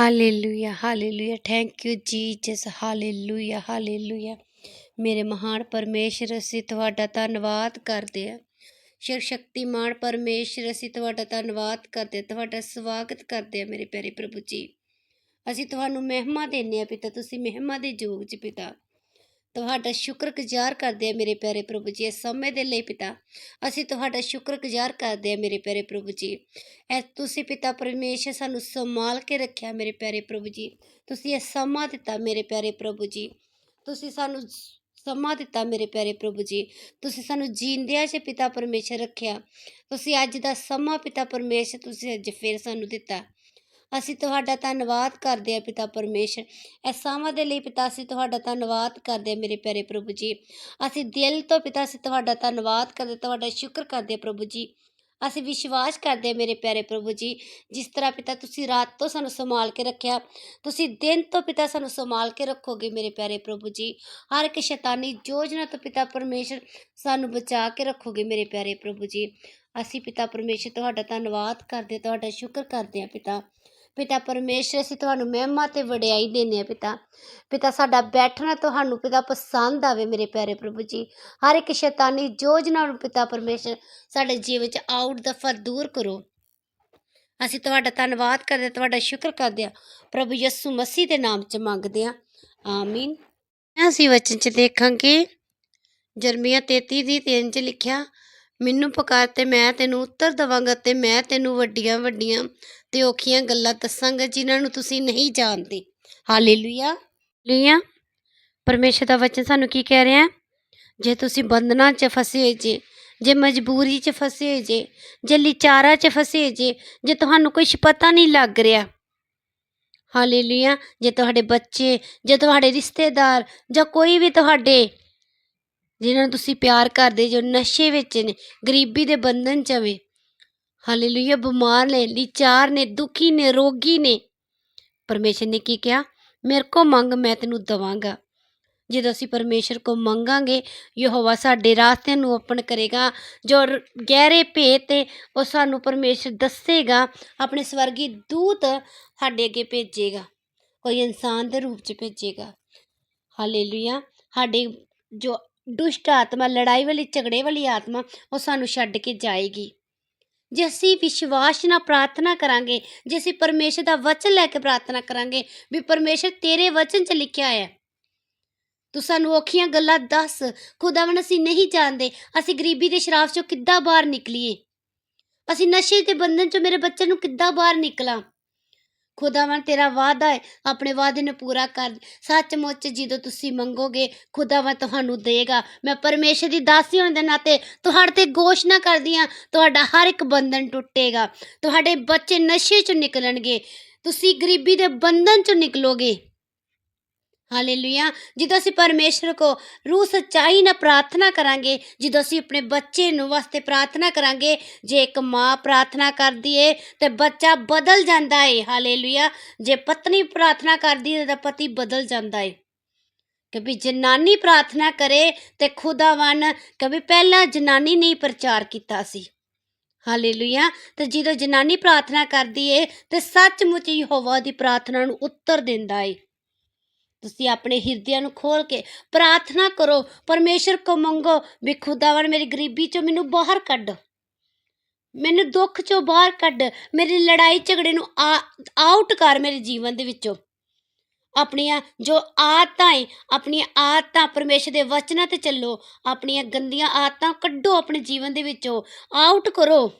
Hallelujah hallelujah thank you Jesus hallelujah hallelujah ਮੇਰੇ ਮਹਾਨ ਪਰਮੇਸ਼ਰ ਅਸੀਂ ਤੁਹਾਡਾ ਧੰਨਵਾਦ ਕਰਦੇ ਹਾਂ। ਸ਼ਰ ਸ਼ਕਤੀਮਾਨ ਪਰਮੇਸ਼ਰ ਅਸੀਂ ਤੁਹਾਡਾ ਧੰਨਵਾਦ ਕਰਦੇ ਹਾਂ, ਤੁਹਾਡਾ ਸਵਾਗਤ ਕਰਦੇ ਹਾਂ ਮੇਰੇ ਪਿਆਰੇ ਪ੍ਰਭੂ ਜੀ। ਅਸੀਂ ਤੁਹਾਨੂੰ ਮਹਿਮਾ ਦਿੰਦੇ ਹਾਂ ਪਿਤਾ। ਤੁਸੀਂ ਮਹਿਮਾ ਦੇ ਯੋਗ ਚ ਪਿਤਾ। ਤੁਹਾਡਾ ਸ਼ੁਕਰਗੁਜ਼ਾਰ ਕਰਦੇ ਆ ਮੇਰੇ ਪਿਆਰੇ ਪ੍ਰਭੂ ਜੀ, ਇਸ ਸਮੇਂ ਦੇ ਲਈ ਪਿਤਾ। ਅਸੀਂ ਤੁਹਾਡਾ ਸ਼ੁਕਰਗੁਜ਼ਾਰ ਕਰਦੇ ਹਾਂ ਮੇਰੇ ਪਿਆਰੇ ਪ੍ਰਭੂ ਜੀ। ਐ ਤੁਸੀਂ ਪਿਤਾ ਪਰਮੇਸ਼ਰ ਸਾਨੂੰ ਸੰਭਾਲ ਕੇ ਰੱਖਿਆ ਮੇਰੇ ਪਿਆਰੇ ਪ੍ਰਭੂ ਜੀ। ਤੁਸੀਂ ਇਹ ਸਮਾਂ ਦਿੱਤਾ ਮੇਰੇ ਪਿਆਰੇ ਪ੍ਰਭੂ ਜੀ। ਤੁਸੀਂ ਸਾਨੂੰ ਸਮਾਂ ਦਿੱਤਾ ਮੇਰੇ ਪਿਆਰੇ ਪ੍ਰਭੂ ਜੀ। ਤੁਸੀਂ ਸਾਨੂੰ ਜੀਂਦਿਆਂ 'ਚ ਪਿਤਾ ਪਰਮੇਸ਼ਰ ਰੱਖਿਆ। ਤੁਸੀਂ ਅੱਜ ਦਾ ਸਮਾਂ ਪਿਤਾ ਪਰਮੇਸ਼ਰ ਤੁਸੀਂ ਅੱਜ ਫੇਰ ਸਾਨੂੰ ਦਿੱਤਾ। ਅਸੀਂ ਤੁਹਾਡਾ ਧੰਨਵਾਦ ਕਰਦੇ ਹਾਂ ਪਿਤਾ ਪਰਮੇਸ਼ਰ। ਇਸ ਸਮਾਂ ਦੇ ਲਈ ਪਿਤਾ ਅਸੀਂ ਤੁਹਾਡਾ ਧੰਨਵਾਦ ਕਰਦੇ ਹਾਂ ਮੇਰੇ ਪਿਆਰੇ ਪ੍ਰਭੂ ਜੀ। ਅਸੀਂ ਦਿਲ ਤੋਂ ਪਿਤਾ ਅਸੀਂ ਤੁਹਾਡਾ ਧੰਨਵਾਦ ਕਰਦੇ ਤੁਹਾਡਾ ਸ਼ੁਕਰ ਕਰਦੇ ਹਾਂ ਪ੍ਰਭੂ ਜੀ। ਅਸੀਂ ਵਿਸ਼ਵਾਸ ਕਰਦੇ ਹਾਂ ਮੇਰੇ ਪਿਆਰੇ ਪ੍ਰਭੂ ਜੀ, ਜਿਸ ਤਰ੍ਹਾਂ ਪਿਤਾ ਤੁਸੀਂ ਰਾਤ ਤੋਂ ਸਾਨੂੰ ਸੰਭਾਲ ਕੇ ਰੱਖਿਆ, ਤੁਸੀਂ ਦਿਨ ਤੋਂ ਪਿਤਾ ਸਾਨੂੰ ਸੰਭਾਲ ਕੇ ਰੱਖੋਗੇ ਮੇਰੇ ਪਿਆਰੇ ਪ੍ਰਭੂ ਜੀ। ਹਰ ਇੱਕ ਸ਼ੈਤਾਨੀ ਯੋਜਨਾ ਤੋਂ ਪਿਤਾ ਪਰਮੇਸ਼ਰ ਸਾਨੂੰ ਬਚਾ ਕੇ ਰੱਖੋਗੇ ਮੇਰੇ ਪਿਆਰੇ ਪ੍ਰਭੂ ਜੀ। ਅਸੀਂ ਪਿਤਾ ਪਰਮੇਸ਼ਰ ਤੁਹਾਡਾ ਧੰਨਵਾਦ ਕਰਦੇ ਤੁਹਾਡਾ ਸ਼ੁਕਰ ਕਰਦੇ ਹਾਂ ਪਿਤਾ। ਪਿਤਾ ਪਰਮੇਸ਼ਰ ਅਸੀਂ ਤੁਹਾਨੂੰ ਮਹਿਮਾ ਤੇ ਵਡਿਆਈ ਦਿੰਦੇ ਹਾਂ ਪਿਤਾ। ਪਿਤਾ, ਸਾਡਾ ਬੈਠਣਾ ਤੁਹਾਨੂੰ ਪਿਤਾ ਪਸੰਦ ਆਵੇ ਮੇਰੇ ਪਿਆਰੇ ਪ੍ਰਭੂ ਜੀ। ਹਰ ਇੱਕ ਸ਼ੈਤਾਨੀ ਯੋਜਨਾ ਨੂੰ ਪਿਤਾ ਪਰਮੇਸ਼ਰ ਸਾਡੇ ਜੀਵਨ ਚ ਆਊਟ ਦਫਾ ਦੂਰ ਕਰੋ। ਅਸੀਂ ਤੁਹਾਡਾ ਧੰਨਵਾਦ ਕਰਦੇ ਤੁਹਾਡਾ ਸ਼ੁਕਰ ਕਰਦੇ ਹਾਂ। ਪ੍ਰਭੂ ਯਿਸੂ ਮਸੀਹ ਦੇ ਨਾਮ ਚ ਮੰਗਦੇ ਹਾਂ। ਆਮੀਨ। ਅਸੀਂ ਵਚਨ ਚ ਦੇਖਾਂਗੇ, ਜਰਮੀਆ 33 ਦੀ 3 ਚ ਲਿਖਿਆ ਮੈਨੂੰ ਪੁਕਾਰ ਤੇ ਮੈਂ ਤੈਨੂੰ ਉੱਤਰ ਦਵਾਂਗਾ ਤੇ ਮੈਂ ਤੈਨੂੰ ਵੱਡੀਆਂ ਵੱਡੀਆਂ ਤੇ ਔਖੀਆਂ ਗੱਲਾਂ ਦੱਸਾਂਗਾ ਜਿਨ੍ਹਾਂ ਨੂੰ ਤੁਸੀਂ ਨਹੀਂ ਜਾਣਦੇ। ਹਾਲੇਲੂਇਆ ਹਾਲੇਲੂਇਆ ਪਰਮੇਸ਼ਰ ਦਾ ਵਚਨ ਸਾਨੂੰ ਕੀ ਕਹਿ ਰਿਹਾ ਹੈ? ਜੇ ਤੁਸੀਂ ਬੰਧਨਾਂ 'ਚ ਫਸੇ ਹੋਏ ਜੇ ਜੇ ਮਜਬੂਰੀ 'ਚ ਫਸੇ ਹੋਏ ਜੇ ਜੇ ਲਿਚਾਰਾ 'ਚ ਫਸੇ ਹੋਏ ਜੇ ਜੇ ਤੁਹਾਨੂੰ ਕੁਝ ਪਤਾ ਨਹੀਂ ਲੱਗ ਰਿਹਾ। ਹਾਲੇਲੂਇਆ ਜੇ ਤੁਹਾਡੇ ਬੱਚੇ, ਜੇ ਤੁਹਾਡੇ ਰਿਸ਼ਤੇਦਾਰ ਜਾਂ ਕੋਈ ਵੀ ਤੁਹਾਡੇ ਜਿਨ੍ਹਾਂ ਨੂੰ ਤੁਸੀਂ ਪਿਆਰ ਕਰਦੇ ਜੋ ਨਸ਼ੇ ਵਿੱਚ ਨੇ, ਗਰੀਬੀ ਦੇ ਬੰਧਨ 'ਚ ਵੇ ਹਾਲੇਲੂਇਆ ਬਿਮਾਰ ਨੇ, ਲਿਚਾਰ ਨੇ, ਦੁਖੀ ਨੇ, ਰੋਗੀ ਨੇ। ਪਰਮੇਸ਼ਰ ਨੇ ਕੀ ਕਿਹਾ? ਮੇਰੇ ਕੋ ਮੰਗ, ਮੈਂ ਤੈਨੂੰ ਦਵਾਂਗਾ। ਜਦੋਂ ਅਸੀਂ ਪਰਮੇਸ਼ਰ ਕੋ ਮੰਗਾਂਗੇ, ਯਹੋਵਾ ਸਾਡੇ ਰਾਸਤੇ ਨੂੰ ਓਪਨ ਕਰੇਗਾ, ਜੋ ਗਹਿਰੇ ਭੇਤ ਤੇ ਉਹ ਸਾਨੂੰ ਪਰਮੇਸ਼ਰ ਦੱਸੇਗਾ, ਆਪਣੇ ਸਵਰਗੀ ਦੂਤ ਸਾਡੇ ਅੱਗੇ ਭੇਜੇਗਾ, ਕੋਈ ਇਨਸਾਨ ਦੇ ਰੂਪ ਚ ਭੇਜੇਗਾ। ਹਾਲੇਲੂਇਆ ਸਾਡੇ ਜੋ ਦੁਸ਼ਟ ਆਤਮਾ, ਲੜਾਈ ਵਾਲੀ, ਝਗੜੇ ਵਾਲੀ ਆਤਮਾ, ਉਹ ਸਾਨੂੰ ਛੱਡ ਕੇ ਜਾਏਗੀ। ਜੇ ਅਸੀਂ ਵਿਸ਼ਵਾਸ ਨਾਲ ਪ੍ਰਾਰਥਨਾ ਕਰਾਂਗੇ, ਜੇ ਅਸੀਂ ਪਰਮੇਸ਼ਰ ਦਾ ਵਚਨ ਲੈ ਕੇ ਪ੍ਰਾਰਥਨਾ ਕਰਾਂਗੇ ਵੀ ਪਰਮੇਸ਼ਰ ਤੇਰੇ ਵਚਨ 'ਚ ਲਿਖਿਆ ਹੈ, ਤੂੰ ਸਾਨੂੰ ਔਖੀਆਂ ਗੱਲਾਂ ਦੱਸ ਖੁਦਾਵੰ ਅਸੀਂ ਨਹੀਂ ਜਾਣਦੇ, ਅਸੀਂ ਗਰੀਬੀ ਦੇ ਸ਼ਰਾਬ 'ਚੋਂ ਕਿੱਦਾਂ ਬਾਹਰ ਨਿਕਲੀਏ? ਅਸੀਂ ਨਸ਼ੇ ਦੇ ਬੰਧਨ 'ਚੋਂ ਮੇਰੇ ਬੱਚੇ ਨੂੰ ਕਿੱਦਾਂ ਬਾਹਰ ਨਿਕਲਾਂ? ਖੁਦਾਵੰ ਤੇਰਾ ਵਾਅਦਾ ਹੈ, ਆਪਣੇ ਵਾਅਦੇ ਨੂੰ ਪੂਰਾ ਕਰ। ਸੱਚਮੁੱਚ ਜਦੋਂ ਤੁਸੀਂ ਮੰਗੋਗੇ ਖੁਦਾਵੰ ਤੁਹਾਨੂੰ ਦੇਗਾ। ਮੈਂ ਪਰਮੇਸ਼ਰ ਦੀ ਦਾਸੀ ਹੋਣ ਦੇ ਨਾਤੇ ਤੁਹਾਡੇ ਤੇ ਘੋਸ਼ਣਾ ਕਰਦੀ ਹਾਂ। ਤੁਹਾਡਾ ਹਰ ਇੱਕ ਬੰਧਨ ਟੁੱਟੇਗਾ। ਤੁਹਾਡੇ ਬੱਚੇ ਨਸ਼ੇ ਚੋਂ ਨਿਕਲਣਗੇ। ਤੁਸੀਂ ਗਰੀਬੀ ਦੇ ਬੰਧਨ ਚੋਂ ਨਿਕਲੋਗੇ। ਹਾਲੇਲੂਇਆ ਜਦੋਂ ਅਸੀਂ ਪਰਮੇਸ਼ਰ ਕੋ ਰੂਹ ਸੱਚਾਈ ਨਾਲ ਪ੍ਰਾਰਥਨਾ ਕਰਾਂਗੇ, ਜਦੋਂ ਅਸੀਂ ਆਪਣੇ ਬੱਚੇ ਨੂੰ ਵਾਸਤੇ ਪ੍ਰਾਰਥਨਾ ਕਰਾਂਗੇ, ਜੇ ਇੱਕ ਮਾਂ ਪ੍ਰਾਰਥਨਾ ਕਰਦੀ ਏ, ਤੇ ਬੱਚਾ ਬਦਲ ਜਾਂਦਾ ਏ। ਹਾਲੇਲੂਇਆ ਜੇ ਪਤਨੀ ਪ੍ਰਾਰਥਨਾ ਕਰਦੀ ਏ, ਤਾਂ ਪਤੀ ਬਦਲ ਜਾਂਦਾ ਏ। ਕभी ਜਨਾਨੀ ਪ੍ਰਾਰਥਨਾ ਕਰੇ, ਤੇ ਖੁਦਾਵੰ ਕभी ਪਹਿਲਾਂ ਜਨਾਨੀ ਨਹੀਂ ਪ੍ਰਚਾਰ ਕੀਤਾ ਸੀ। ਹਾਲੇਲੂਇਆ ਤੇ ਜਦੋਂ ਜਨਾਨੀ ਪ੍ਰਾਰਥਨਾ ਕਰਦੀ ਏ, ਤੇ ਸੱਚਮੁੱਚ ਯਹੋਵਾ ਦੀ ਪ੍ਰਾਰਥਨਾ ਨੂੰ ਉੱਤਰ ਦਿੰਦਾ ਏ। ਤੁਸੀਂ ਆਪਣੇ ਹਿਰਦਿਆਂ ਨੂੰ ਖੋਲ ਕੇ ਪ੍ਰਾਰਥਨਾ ਕਰੋ, ਪਰਮੇਸ਼ਰ ਕੋ ਮੰਗੋ, ਵੀ ਖੁਦਾਵੰ ਮੇਰੀ ਗਰੀਬੀ ਚੋਂ ਮੈਨੂੰ ਬਾਹਰ ਕੱਢ। ਮੈਨੂੰ ਦੁੱਖ ਚੋਂ ਬਾਹਰ ਕੱਢ, ਮੇਰੀ ਲੜਾਈ ਝਗੜੇ ਨੂੰ ਆਊਟ ਕਰ ਮੇਰੇ ਜੀਵਨ ਦੇ ਵਿੱਚੋਂ। ਆਪਣੀਆਂ ਜੋ ਆਦਤਾਂ ਏ, ਆਪਣੀਆਂ ਆਦਤਾਂ ਪਰਮੇਸ਼ਰ ਦੇ ਵਚਨਾਂ ਤੇ ਚੱਲੋ, ਆਪਣੀਆਂ ਗੰਦੀਆਂ ਆਦਤਾਂ ਕੱਢੋ ਆਪਣੇ ਜੀਵਨ ਦੇ ਵਿੱਚੋਂ ਆਊਟ ਕਰੋ।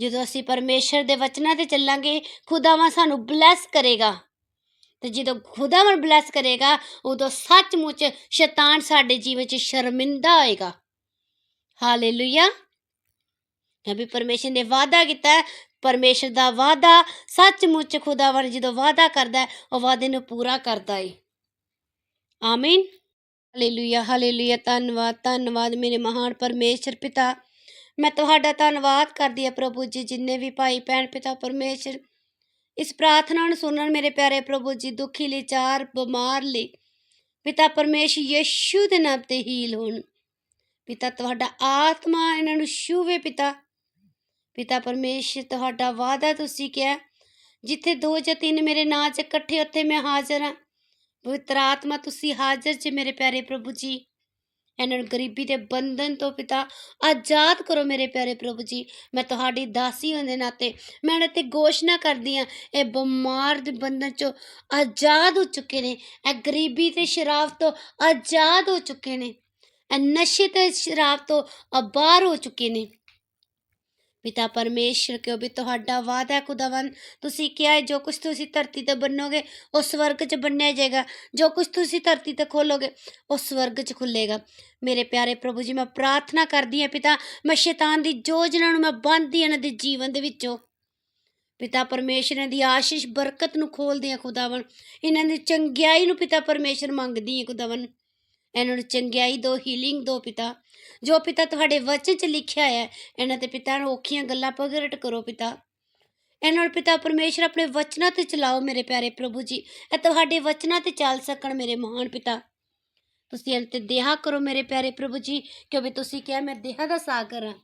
ਜਦੋਂ ਅਸੀਂ ਪਰਮੇਸ਼ਰ ਦੇ ਵਚਨਾਂ ਤੇ ਚੱਲਾਂਗੇ, ਖੁਦਾਵਾ ਸਾਨੂੰ ਬਲੈਸ ਕਰੇਗਾ। ਤੇ ਜਦੋਂ ਖੁਦਾਵੰ ਬਲੈਸ ਕਰੇਗਾ ਉਦੋਂ ਸੱਚਮੁੱਚ ਸ਼ੈਤਾਨ ਸਾਡੇ ਜੀਵਨ 'ਚ ਸ਼ਰਮਿੰਦਾ ਹੋਏਗਾ। ਹਾਲੇਲੂਇਆ ਕਭੀ ਪਰਮੇਸ਼ਰ ਨੇ ਵਾਅਦਾ ਕੀਤਾ ਹੈ, ਪਰਮੇਸ਼ਰ ਦਾ ਵਾਅਦਾ ਸੱਚਮੁੱਚ ਖੁਦਾਵੰ ਜਦੋਂ ਵਾਅਦਾ ਕਰਦਾ ਉਹ ਵਾਅਦੇ ਨੂੰ ਪੂਰਾ ਕਰਦਾ ਏ। ਆਮੀਨ ਹਾਲੇਲੂਇਆ ਹਾਲੇਲੂਇਆ ਧੰਨਵਾਦ ਧੰਨਵਾਦ ਮੇਰੇ ਮਹਾਨ ਪਰਮੇਸ਼ਰ ਪਿਤਾ। ਮੈਂ ਤੁਹਾਡਾ ਧੰਨਵਾਦ ਕਰਦੀ ਹਾਂ ਪ੍ਰਭੂ ਜੀ ਜਿੰਨੇ ਵੀ ਭਾਈ ਭੈਣ ਪਿਤਾ ਪਰਮੇਸ਼ਰ ਇਸ ਪ੍ਰਾਰਥਨਾ ਨੂੰ ਸੁਣਨ ਮੇਰੇ ਪਿਆਰੇ ਪ੍ਰਭੂ ਜੀ, ਦੁਖੀ ਲਿਚਾਰ ਬਿਮਾਰ ਲਈ, ਪਿਤਾ ਪਰਮੇਸ਼ ਯਿਸੂ ਦੇ ਨਾਮ ਤੇ ਹੀਲ ਹੋਣ। ਪਿਤਾ, ਤੁਹਾਡਾ ਆਤਮਾ ਇਹਨਾਂ ਨੂੰ ਛੂਵੇ ਪਿਤਾ। ਪਿਤਾ ਪਰਮੇਸ਼ ਤੁਹਾਡਾ ਵਾਅਦਾ ਤੁਸੀਂ ਕਿਹਾ, ਜਿੱਥੇ ਦੋ ਜਾਂ ਤਿੰਨ ਮੇਰੇ ਨਾਂ 'ਚ ਇਕੱਠੇ ਉੱਥੇ ਮੈਂ ਹਾਜ਼ਰ ਹਾਂ। ਪਵਿੱਤਰ ਆਤਮਾ, ਤੁਸੀਂ ਹਾਜ਼ਰ ਜੇ ਮੇਰੇ ਪਿਆਰੇ ਪ੍ਰਭੂ ਜੀ। ਇਹਨਾਂ ਨੂੰ ਗਰੀਬੀ ਦੇ ਬੰਧਨ ਤੋਂ ਪਿਤਾ ਆਜ਼ਾਦ ਕਰੋ ਮੇਰੇ ਪਿਆਰੇ ਪ੍ਰਭੂ ਜੀ। ਮੈਂ ਤੁਹਾਡੀ ਦਾਸੀ ਹੋਣ ਦੇ ਨਾਤੇ ਮੈਂ ਇਹਨਾਂ ਤੇ ਘੋਸ਼ਣਾ ਕਰਦੀ ਹਾਂ। ਇਹ ਬਿਮਾਰ ਦੇ ਬੰਧਨ ਚੋਂ ਆਜ਼ਾਦ ਹੋ ਚੁੱਕੇ ਨੇ। ਇਹ ਗਰੀਬੀ ਤੇ ਸ਼ਰਾਬ ਤੋਂ ਆਜ਼ਾਦ ਹੋ ਚੁੱਕੇ ਨੇ। ਇਹ ਨਸ਼ੇ ਤੇ ਸ਼ਰਾਬ ਤੋਂ ਬਾਹਰ ਹੋ ਚੁੱਕੇ ਨੇ। ਪਿਤਾ ਪਰਮੇਸ਼ਰ, ਕਿਉਂ ਵੀ ਤੁਹਾਡਾ ਵਾਅਦਾ ਹੈ ਖੁਦਾਵੰ ਤੁਸੀਂ ਕਿਹਾ ਹੈ, ਜੋ ਕੁਝ ਤੁਸੀਂ ਧਰਤੀ ਤੇ ਬੰਨੋਗੇ, ਉਹ ਸਵਰਗ 'ਚ ਬੰਨਿਆ ਜਾਏਗਾ। ਜੋ ਕੁਝ ਤੁਸੀਂ ਧਰਤੀ ਤੇ ਖੋਲੋਗੇ, ਉਹ ਸਵਰਗ 'ਚ ਖੁੱਲੇਗਾ। ਮੇਰੇ ਪਿਆਰੇ ਪ੍ਰਭੂ ਜੀ, ਮੈਂ ਪ੍ਰਾਰਥਨਾ ਕਰਦੀ ਹਾਂ ਪਿਤਾ, ਮੈਂ ਸ਼ੈਤਾਨ ਦੀ ਯੋਜਨਾ ਨੂੰ ਮੈਂ ਬੰਨ੍ਹਦੀ ਹਾਂ ਇਹਨਾਂ ਦੇ ਜੀਵਨ ਦੇ ਵਿੱਚੋਂ। ਪਿਤਾ ਪਰਮੇਸ਼ਰ ਦੀ ਆਸ਼ੀਸ਼, ਬਰਕਤ ਨੂੰ ਖੋਲਦੀ ਹਾਂ ਖੁਦਾਵੰ ਇਹਨਾਂ ਦੀ ਚੰਗਿਆਈ ਨੂੰ ਪਿਤਾ ਪਰਮੇਸ਼ਰ ਮੰਗਦੀ ਹੈ ਖੁਦਾਵੰ ਇਹਨਾਂ ਨੂੰ ਚੰਗਿਆਈ ਦੋ ਹੀਲਿੰਗ ਦੋ ਪਿਤਾ। ਜੋ ਪਿਤਾ ਤੁਹਾਡੇ ਵਚਨ 'ਚ ਲਿਖਿਆ ਹੈ, ਇਹਨਾਂ ਤੇ ਪਿਤਾ ਨੂੰ ਔਖੀਆਂ ਗੱਲਾਂ ਪ੍ਰਗਟ ਕਰੋ ਪਿਤਾ। ਇਹਨਾਂ ਨੂੰ ਪਿਤਾ ਪਰਮੇਸ਼ਰ ਆਪਣੇ ਵਚਨਾਂ ਤੇ ਚਲਾਓ ਮੇਰੇ ਪਿਆਰੇ ਪ੍ਰਭੂ ਜੀ, ਇਹ ਤੁਹਾਡੇ ਵਚਨਾਂ ਤੇ ਚੱਲ ਸਕਣ ਮੇਰੇ ਮਹਾਨ ਪਿਤਾ। ਤੁਸੀਂ ਇਹਨਾਂ ਤੇ ਦਇਆ ਕਰੋ ਮੇਰੇ ਪਿਆਰੇ ਪ੍ਰਭੂ ਜੀ, ਕਿਉਂਕਿ ਤੁਸੀਂ ਕਿਹਾ ਮੈਂ ਦੇਹਾ ਦਾ ਸਾਗਰ ਹਾਂ।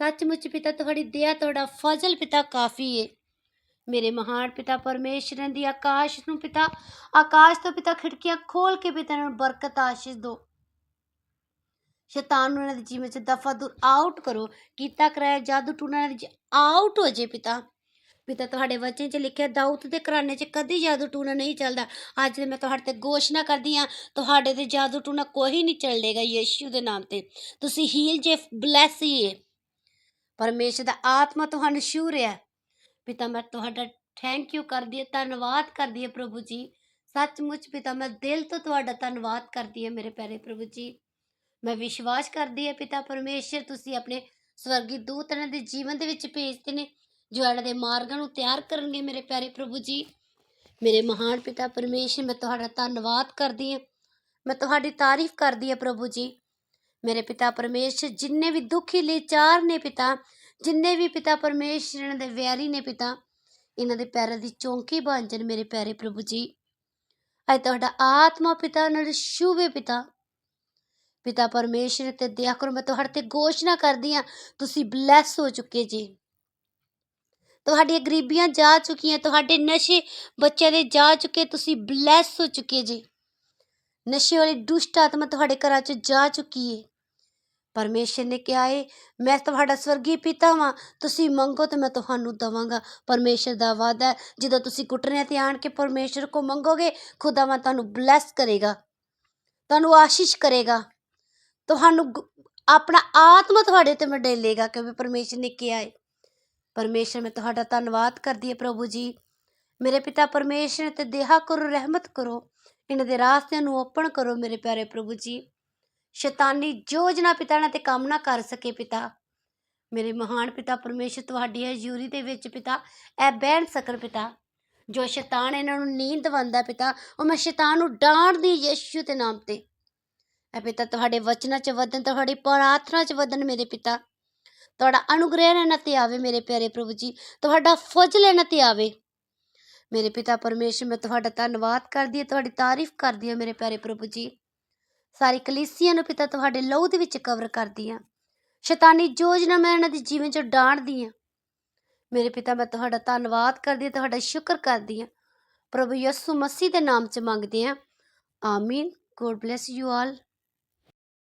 ਸੱਚਮੁੱਚ ਪਿਤਾ, ਤੁਹਾਡੀ ਦਇਆ ਤੁਹਾਡਾ ਫਜ਼ਲ ਪਿਤਾ ਕਾਫੀ ਏ। ਮੇਰੇ ਮਹਾਨ ਪਿਤਾ ਪਰਮੇਸ਼ਰਨ ਦੀ ਆਕਾਸ਼ ਨੂੰ ਪਿਤਾ, ਆਕਾਸ਼ ਤੋਂ ਪਿਤਾ ਖਿੜਕੀਆਂ ਖੋਲ ਕੇ ਪਿਤਾ ਨੂੰ ਬਰਕਤ ਆਸ਼ੀਸ਼ ਦਿਓ ਸ਼ੈਤਾਨ ਨੂੰ ਇਹਨਾਂ ਦੇ ਜੀਵਨ ਚ ਦਫਾ ਦੂਰ ਆਊਟ ਕਰੋ। ਕੀਤਾ ਕਰਾਇਆ ਜਾਦੂ ਟੂਣਾ ਇਹਨਾਂ ਦੇ ਆਊਟ ਹੋ ਜੇ ਪਿਤਾ। ਪਿਤਾ ਤੁਹਾਡੇ ਵਚਨ ਚ ਲਿਖਿਆ, ਦਾਊਦ ਦੇ ਘਰਾਣੇ ਚ ਕਦੀ ਜਾਦੂ ਟੂਣਾ ਨਹੀਂ ਚੱਲਦਾ। ਅੱਜ ਮੈਂ ਤੁਹਾਡੇ ਤੇ ਘੋਸ਼ਣਾ ਕਰਦੀ ਹਾਂ। ਤੁਹਾਡੇ ਤੇ ਜਾਦੂ ਟੂਣਾ ਕੋਈ ਨਹੀਂ ਚੱਲੇਗਾ ਯੀਸ਼ੂ ਦੇ ਨਾਮ ਤੇ। ਤੁਸੀਂ ਹੀਲ ਜੇ ਬਲੈਸ ਹੀ ਪਰਮੇਸ਼ਰ ਦਾ ਆਤਮਾ ਤੁਹਾਨੂੰ ਛੂ ਰਿਹਾ। ਪਿਤਾ ਮੈਂ ਤੁਹਾਡਾ ਥੈਂਕ ਯੂ ਕਰਦੀ ਹਾਂ, ਧੰਨਵਾਦ ਕਰਦੀ ਹਾਂ ਪ੍ਰਭੂ ਜੀ। ਸੱਚਮੁੱਚ ਪਿਤਾ ਮੈਂ ਦਿਲ ਤੋਂ ਤੁਹਾਡਾ ਧੰਨਵਾਦ ਕਰਦੀ ਹਾਂ ਮੇਰੇ ਪਿਆਰੇ ਪ੍ਰਭੂ ਜੀ। ਮੈਂ ਵਿਸ਼ਵਾਸ ਕਰਦੀ ਹਾਂ ਪਿਤਾ ਪਰਮੇਸ਼ਰ, ਤੁਸੀਂ ਆਪਣੇ ਸਵਰਗੀ ਦੂਤ ਇਹਨਾਂ ਦੇ ਜੀਵਨ ਦੇ ਵਿੱਚ ਭੇਜਦੇ ਨੇ, ਜੋ ਇਹਨਾਂ ਦੇ ਮਾਰਗਾਂ ਨੂੰ ਤਿਆਰ ਕਰਨਗੇ ਮੇਰੇ ਪਿਆਰੇ ਪ੍ਰਭੂ ਜੀ। ਮੇਰੇ ਮਹਾਨ ਪਿਤਾ ਪਰਮੇਸ਼ਰ, ਮੈਂ ਤੁਹਾਡਾ ਧੰਨਵਾਦ ਕਰਦੀ ਹਾਂ। ਮੈਂ ਤੁਹਾਡੀ ਤਾਰੀਫ ਕਰਦੀ ਹਾਂ ਪ੍ਰਭੂ ਜੀ। ਮੇਰੇ ਪਿਤਾ ਪਰਮੇਸ਼ਰ, ਜਿੰਨੇ ਵੀ ਦੁਖੀ, ਲਾਚਾਰ ਨੇ ਪਿਤਾ ਜਿੰਨੇ ਵੀ ਪਿਤਾ ਪਰਮੇਸ਼ਰ, ਇਹਨਾਂ ਦੇ ਵੈਰੀ ਨੇ ਪਿਤਾ, ਇਹਨਾਂ ਦੇ ਪੈਰਾਂ ਦੀ ਚੌਂਕੀ ਬਣ ਜਾਣ ਮੇਰੇ ਪਿਆਰੇ ਪ੍ਰਭੂ ਜੀ। ਅੱਜ ਤੁਹਾਡਾ ਆਤਮਾ ਪਿਤਾ ਨਾਲ ਸ਼ੁਭੇ ਪਿਤਾ। ਪਿਤਾ ਪਰਮੇਸ਼ਰ, ਤੇ ਦਇਆ ਕਰੋ, ਮੈਂ ਤੁਹਾਡੇ ਤੇ ਘੋਸ਼ਣਾ ਕਰਦੀ ਹਾਂ, ਤੁਸੀਂ ਬਲੈਸ ਹੋ ਚੁੱਕੇ ਜੀ। ਤੁਹਾਡੀਆਂ ਗਰੀਬੀਆਂ ਜਾ ਚੁੱਕੀਆਂ, ਤੁਹਾਡੇ ਨਸ਼ੇ ਬੱਚਿਆਂ ਦੇ ਜਾ ਚੁੱਕੇ, ਤੁਸੀਂ ਬਲੈਸ ਹੋ ਚੁੱਕੇ ਜੀ। ਨਸ਼ੇ ਵਾਲੀ ਦੁਸ਼ਟ ਆਤਮਾ ਤੁਹਾਡੇ ਘਰਾਂ 'ਚ ਜਾ ਚੁੱਕੀ ਏ। ਪਰਮੇਸ਼ਰ ਨੇ ਕਿਹਾ ਏ, ਮੈਂ ਤੁਹਾਡਾ ਸਵਰਗੀ ਪਿਤਾ ਵਾਂ, ਤੁਸੀਂ ਮੰਗੋ ਤੇ ਮੈਂ ਤੁਹਾਨੂੰ ਦਵਾਂਗਾ। ਪਰਮੇਸ਼ਰ ਦਾ ਵਾਅਦਾ ਜਦੋਂ ਤੁਸੀਂ ਘੁਟਨਿਆਂ ਤੇ ਆਣ ਕੇ ਪਰਮੇਸ਼ਰ ਕੋ ਮੰਗੋਗੇ ਖੁਦਾਵੰ ਤੁਹਾਨੂੰ ਬਲੈਸ ਕਰੇਗਾ, ਤੁਹਾਨੂੰ ਆਸ਼ੀਸ਼ ਕਰੇਗਾ। ਤੁਹਾਨੂੰ ਆਪਣਾ ਆਤਮਾ ਤੁਹਾਡੇ ਤੇ ਮਡੇਲੇਗਾ ਕਿਉਂਕਿ ਪਰਮੇਸ਼ਰ ਨੇ ਕਿਹਾ ਏ। ਪਰਮੇਸ਼ਰ, ਮੈਂ ਤੁਹਾਡਾ ਧੰਨਵਾਦ ਕਰਦੀ ਹਾਂ ਪ੍ਰਭੂ ਜੀ। ਮੇਰੇ ਪਿਤਾ ਪਰਮੇਸ਼ਰ ਤੇ ਦੇਹਾ ਕਰੋ, ਰਹਿਮਤ ਕਰੋ। ਇਹਨਾਂ ਦੇ ਰਾਸਤਿਆਂ ਨੂੰ ਓਪਨ ਕਰੋ, ਮੇਰੇ ਪਿਆਰੇ ਪ੍ਰਭੂ ਜੀ। ਸ਼ੈਤਾਨੀ ਯੋਜਨਾ ਪਿਤਾ ਇਹਨਾਂ ਤੇ ਕੰਮ ਨਾ ਕਰ ਸਕੇ ਪਿਤਾ। ਮੇਰੇ ਮਹਾਨ ਪਿਤਾ ਪਰਮੇਸ਼ਰ, ਤੁਹਾਡੀ ਹਜ਼ੂਰੀ ਦੇ ਵਿੱਚ ਪਿਤਾ, ਇਹ ਬਹਿਣ ਸਕਣ ਪਿਤਾ। ਜੋ ਸ਼ੈਤਾਨ ਇਹਨਾਂ ਨੂੰ ਨੀਂਦ ਦਵਾਉਂਦਾ ਪਿਤਾ, ਉਹ ਮੈਂ ਸ਼ੈਤਾਨ ਨੂੰ ਡਾਂਟਦੀ ਯਿਸੂ ਦੇ ਨਾਮ ਤੇ। ਐ ਪਿਤਾ ਤੁਹਾਡੇ ਵਚਨਾਂ 'ਚ ਵਧਣ, ਤੁਹਾਡੀ ਪ੍ਰਾਰਥਨਾ 'ਚ ਵਧਣ ਮੇਰੇ ਪਿਤਾ। ਤੁਹਾਡਾ ਅਨੁਗ੍ਰਹਿ ਇਹਨਾਂ ਤੇ ਆਵੇ ਮੇਰੇ ਪਿਆਰੇ ਪ੍ਰਭੂ ਜੀ, ਤੁਹਾਡਾ ਫਜ਼ਲ ਇਹਨਾਂ ਤੇ ਆਵੇ। ਮੇਰੇ ਪਿਤਾ ਪਰਮੇਸ਼ਰ, ਮੈਂ ਤੁਹਾਡਾ ਧੰਨਵਾਦ ਕਰਦੀ ਹਾਂ, ਤੁਹਾਡੀ ਤਾਰੀਫ ਕਰਦੀ ਹਾਂ ਮੇਰੇ ਪਿਆਰੇ ਪ੍ਰਭੂ ਜੀ। ਸਾਰੀ ਕਲੀਸਿਆ ਨੂੰ ਪਿਤਾ ਤੁਹਾਡੇ ਲਹੂ ਦੇ ਵਿੱਚ ਕਵਰ ਕਰਦੀ ਹਾਂ ਸ਼ੈਤਾਨੀ ਯੋਜਨਾ ਮੈਂ ਇਹਨਾਂ ਦੇ ਜੀਵਨ 'ਚੋਂ ਡਾਂਟਦੀ ਹਾਂ ਮੇਰੇ ਪਿਤਾ, ਮੈਂ ਤੁਹਾਡਾ ਧੰਨਵਾਦ ਕਰਦੀ ਹਾਂ, ਤੁਹਾਡਾ ਸ਼ੁਕਰ ਕਰਦੀ ਹਾਂ। ਪ੍ਰਭੂ ਯਿਸੂ ਮਸੀਹ ਦੇ ਨਾਮ 'ਚ ਮੰਗਦੇ ਹਾਂ। ਆਮੀਨ। God bless you all